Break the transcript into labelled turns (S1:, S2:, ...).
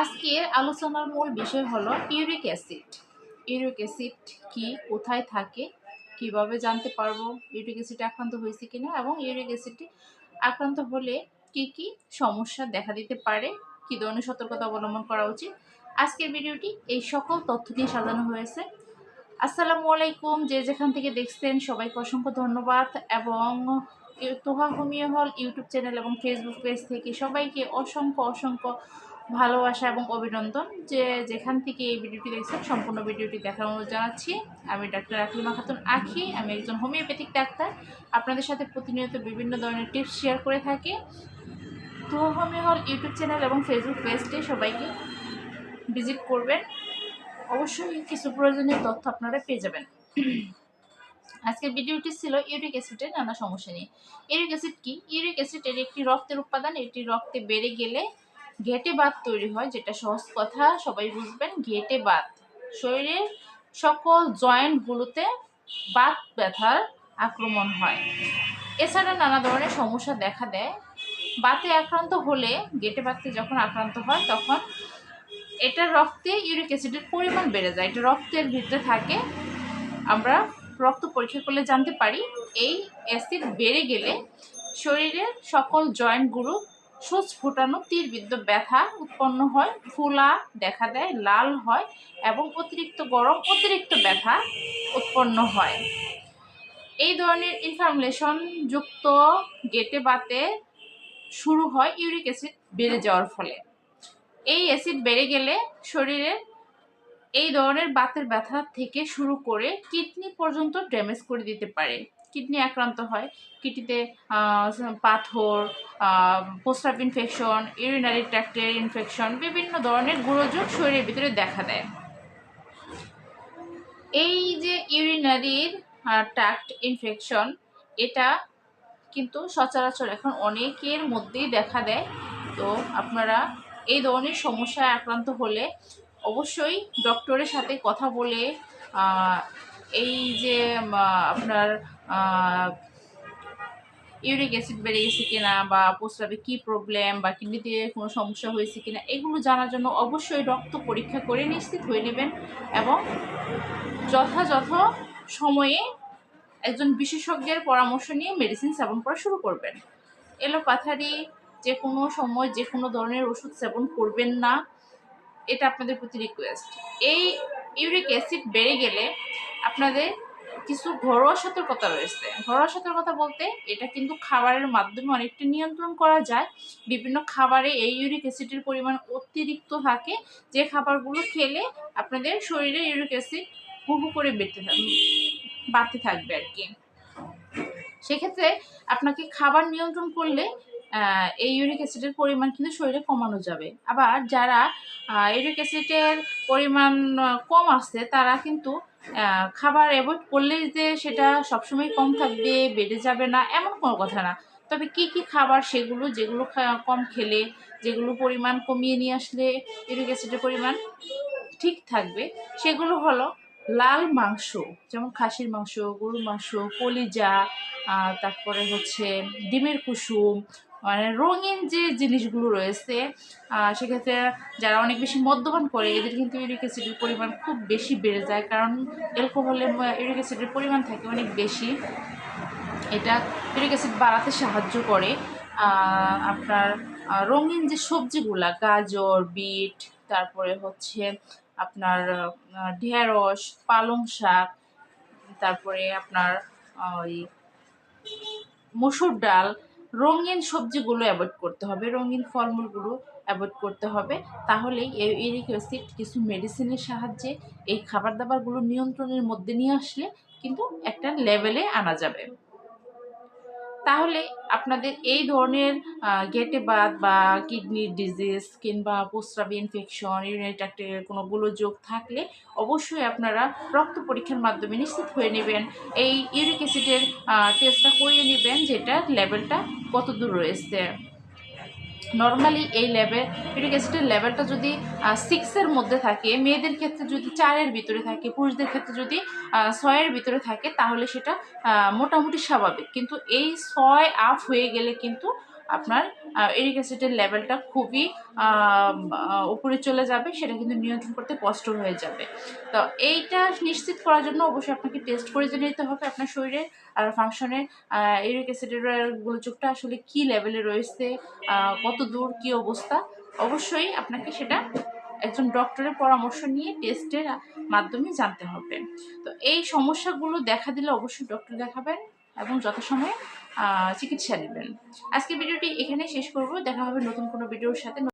S1: আজকের আলোচনার মূল বিষয় হলো ইউরিক অ্যাসিড। ইউরিক অ্যাসিড কি, কোথায় থাকে, কীভাবে জানতে পারব ইউরিক অ্যাসিড আক্রান্ত হয়েছে কিনা এবং ইউরিক অ্যাসিড আক্রান্ত হলে কি কি সমস্যা দেখা দিতে পারে, কি ধরনের সতর্কতা অবলম্বন করা উচিত। আজকের ভিডিওটি এই সকল তথ্য দিয়ে সাজানো হয়েছে। আসসালামু আলাইকুম, যে যেখান থেকে দেখছেন সবাইকে অসংখ্য ধন্যবাদ এবং Toha homeo hall YouTube channel এবং ফেসবুক পেজ থেকে সবাইকে অসংখ্য অসংখ্য ভালোবাসা এবং অভিনন্দন যে যেখান থেকে এই ভিডিওটি দেখছেন, সম্পূর্ণ ভিডিওটি দেখার অনুরোধ জানাচ্ছি। আমি ডাক্তার আকলিমা খাতুন আখি, আমি একজন হোমিওপ্যাথিক ডাক্তার। আপনাদের সাথে প্রতিনিয়ত বিভিন্ন ধরনের টিপস শেয়ার করে থাকি। তো হোমিও হল ইউটিউব চ্যানেল এবং ফেসবুক পেজটি সবাইকে ভিজিট করবেন। অবশ্যই কিছু প্রয়োজনীয় তথ্য আপনারা পেয়ে যাবেন। আজকের ভিডিওটি ছিল ইউরিক অ্যাসিডের নানা সমস্যা নিয়ে। ইউরিক অ্যাসিড কি? ইউরিক অ্যাসিড এর একটি রক্তের উপাদান, এটি রক্তে বেড়ে গেলে ঘেটে বাত তৈরি হয়, যেটা সহজ কথা, সবাই বুঝবেন ঘেটে বাত। শরীরের সকল জয়েন্টগুলোতে বাত ব্যথার আক্রমণ হয়। এছাড়া নানা ধরনের সমস্যা দেখা দেয়। বাতে আক্রান্ত হলে, গেটে বাতে যখন আক্রান্ত হয়, তখন এটা রক্তে ইউরিক অ্যাসিডের পরিমাণ বেড়ে যায়। এটা রক্তের ভিতরে থাকে। আমরা রক্ত পরীক্ষা করলে জানতে পারি, এই অ্যাসিড বেড়ে গেলে শরীরের সকল জয়েন্টগুলো সোচ ফোটানো তীরবিদ্ধ ব্যথা উৎপন্ন হয় ফুলা দেখা দেয়, লাল হয় এবং অতিরিক্ত গরম, অতিরিক্ত ব্যথা উৎপন্ন হয়। এই ধরনের ইনফ্লামেশন যুক্ত গেটে বাতে শুরু হয় ইউরিক অ্যাসিড বেড়ে যাওয়ার ফলে। এই অ্যাসিড বেড়ে গেলে শরীরের এই ধরনের বাতের ব্যথা থেকে শুরু করে কিডনি পর্যন্ত ড্যামেজ করে দিতে পারে। কিডনি আক্রান্ত হয়। কিডনিতে পাথর পোস্টাপ ইনফেকশন ইউরিনারি ট্র্যাক্টের ইনফেকশন বিভিন্ন ধরনের গুরুযোগ শরীরের ভিতরে দেখা দেয়। এই যে ইউরিনারির ট্র্যাক্ট ইনফেকশন এটা কিন্তু সচরাচর এখন অনেকের মধ্যেই দেখা দেয়। তো আপনারা এই ধরনের সমস্যায় আক্রান্ত হলে অবশ্যই ডক্টরের সাথে কথা বলে এই যে আপনার ইউরিক অ্যাসিড বেড়ে গেছে কিনা বা প্রস্রাবে কী প্রবলেম বা কিডনিতে কোনো সমস্যা হয়েছে কিনা, এগুলো জানার জন্য অবশ্যই রক্ত পরীক্ষা করে নিশ্চিত হয়ে নেবেন এবং যথাযথ সময়ে একজন বিশেষজ্ঞের পরামর্শ নিয়ে মেডিসিন সেবন করা শুরু করবেন। এলোপাথারি যে কোনো সময় যে কোনো ধরনের ওষুধ সেবন করবেন না, এটা আপনাদের প্রতি রিকোয়েস্ট এই ইউরিক অ্যাসিড বেড়ে গেলে আপনাদের কিছু ঘরোয়া সতর্কতা রয়েছে। ঘরোয়া সতর্কতা বলতে এটা কিন্তু খাবারের মাধ্যমে অনেকটা নিয়ন্ত্রণ করা যায়। বিভিন্ন খাবারে এই ইউরিক অ্যাসিডের পরিমাণ অতিরিক্ত থাকে। যে খাবারগুলো খেলে আপনাদের শরীরে ইউরিক অ্যাসিড হু হু করে বেড়তে থাকবে বাড়তে থাকবে আর কি। সেক্ষেত্রে আপনাকে খাবার নিয়ন্ত্রণ করলে এই ইউরিক অ্যাসিডের পরিমাণ কিন্তু শরীরে কমানো যাবে। আবার যারা ইউরিক অ্যাসিডের পরিমাণ কম আছে তারা কিন্তু খাবার অ্যাভয়েড করলেই যে সেটা সবসময় কম থাকবে, বেড়ে যাবে না, এমন কোনো কথা না। তবে কি কি খাবার সেগুলো, যেগুলো কম খেলে, যেগুলো পরিমাণ কমিয়ে নিয়ে আসলে ইউরিক অ্যাসিডের পরিমাণ ঠিক থাকবে, সেগুলো হলো লাল মাংস, যেমন খাসির মাংস, গরুর মাংস, কলিজা তারপরে হচ্ছে ডিমের কুসুম মানে রঙিন যে জিনিসগুলো রয়েছে সেক্ষেত্রে যারা অনেক বেশি মদ্যপান করে, এদের কিন্তু ইউরিক অ্যাসিডের পরিমাণ খুব বেশি বেড়ে যায়। কারণ অ্যালকোহলে ইউরিক অ্যাসিডের পরিমাণ থাকে অনেক বেশি। এটা ইউরিক অ্যাসিড বাড়াতে সাহায্য করে। আপনার রঙিন যে সবজিগুলা, গাজর, বিট, তারপরে হচ্ছে আপনার ঢেঁড়স, পালং শাক, তারপরে আপনার ওই মসুর ডাল রঙিন সবজিগুলো অ্যাভয়েড করতে হবে, রঙিন ফলমূলগুলো অ্যাভয়েড করতে হবে। তাহলেই ইউরিক অ্যাসিড কিছু মেডিসিনের সাহায্যে এই খাবার দাবারগুলো নিয়ন্ত্রণের মধ্যে নিয়ে আসলে কিন্তু একটা লেভেলে আনা যাবে। তাহলে আপনাদের এই ধরনের গেটে বাদ বা কিডনির ডিজিজ কিংবা প্রস্রাব ইনফেকশন ইউরিনারি কোনো গোলযোগ থাকলে অবশ্যই আপনারা রক্ত পরীক্ষার মাধ্যমে নিশ্চিত হয়ে নেবেন। এই ইউরিক অ্যাসিডের টেস্টটা করিয়ে নেবেন যেটা লেভেলটা কত দূর রয়েছে। নর্মালি এই লেভেল ইউরিক অ্যাসিডের লেভেলটা যদি সিক্সের মধ্যে থাকে, মেয়েদের ক্ষেত্রে যদি চারের ভিতরে থাকে, পুরুষদের ক্ষেত্রে যদি ছয়ের ভিতরে থাকে, তাহলে সেটা মোটামুটি স্বাভাবিক। কিন্তু এই ছয় আপ হয়ে গেলে কিন্তু আপনার এরিক অ্যাসিডের লেভেলটা খুবই উপরে চলে যাবে, সেটা কিন্তু নিয়ন্ত্রণ করতে কষ্ট হয়ে যাবে। তো এইটা নিশ্চিত করার জন্য অবশ্যই আপনাকে টেস্ট করে জেনে নিতে হবে আপনার শরীরে আর ফাংশনে এরিক অ্যাসিডের গোলযোগটা আসলে কি লেভেলে রয়েছে কত দূর, কি অবস্থা। অবশ্যই আপনাকে সেটা একজন ডক্টরের পরামর্শ নিয়ে টেস্টের মাধ্যমে জানতে হবে। তো এই সমস্যাগুলো দেখা দিলে অবশ্যই ডক্টর দেখাবেন এবং যথাসময়ে চিকিৎসা নেবেন। আজকের ভিডিওটি এখানে শেষ করব। দেখা হবে নতুন কোনো ভিডিওর সাথে।